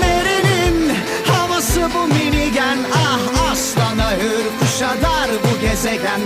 Nerenin havası bu minigen. Ah aslana hür kuşa dar bu gezegen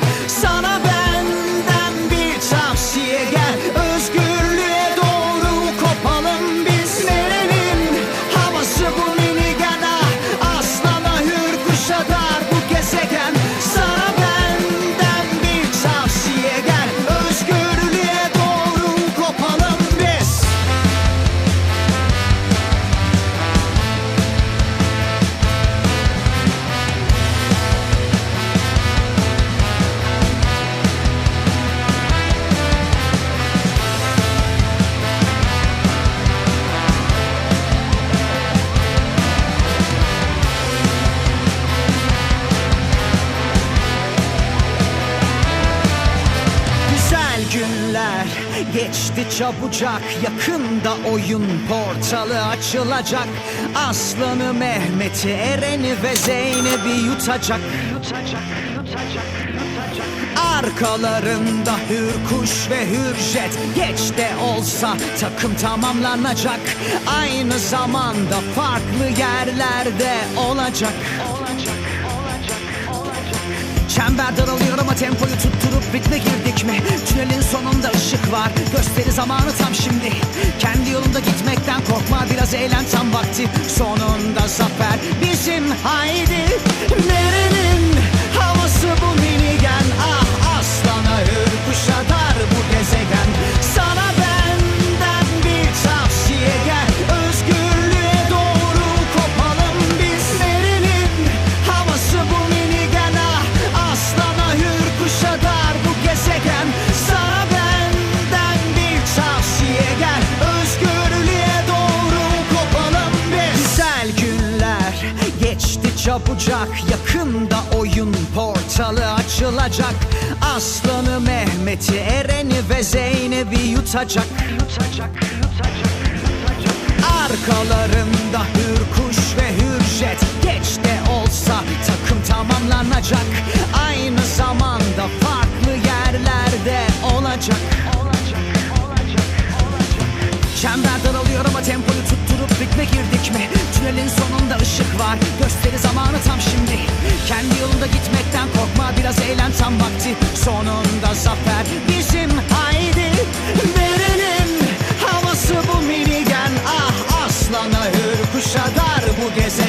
günler geçti çabucak. Yakında oyun portalı açılacak. Aslanı Mehmet'i Eren'i ve Zeynep'i yutacak. Arkalarında hürkuş ve hürjet Geç de olsa takım tamamlanacak. Aynı zamanda farklı yerlerde olacak. Çember daralıyor ama tempoyu tutturup ritme? Tünelin sonunda ışık var. Gösteri zamanı tam şimdi. Kendi yolunda gitmekten korkma. Biraz eğlen tam vakti. Sonunda zafer bizim. Haydi. Nerenin çabucak Yakında oyun portalı açılacak. Aslanı Mehmet'i Eren'i ve Zeynep'i yutacak. Arkalarında hürkuş ve hürjet Geç de olsa takım tamamlanacak. Aynı zamanda farklı yerlerde olacak. Çember daralıyor ama tempoyu tutturup ritme Biraz eğlen tam vakti Sonunda zafer. Bizim haydi Nerenin havası bu minigen. Ah aslana hür kuşa dar bu gezegen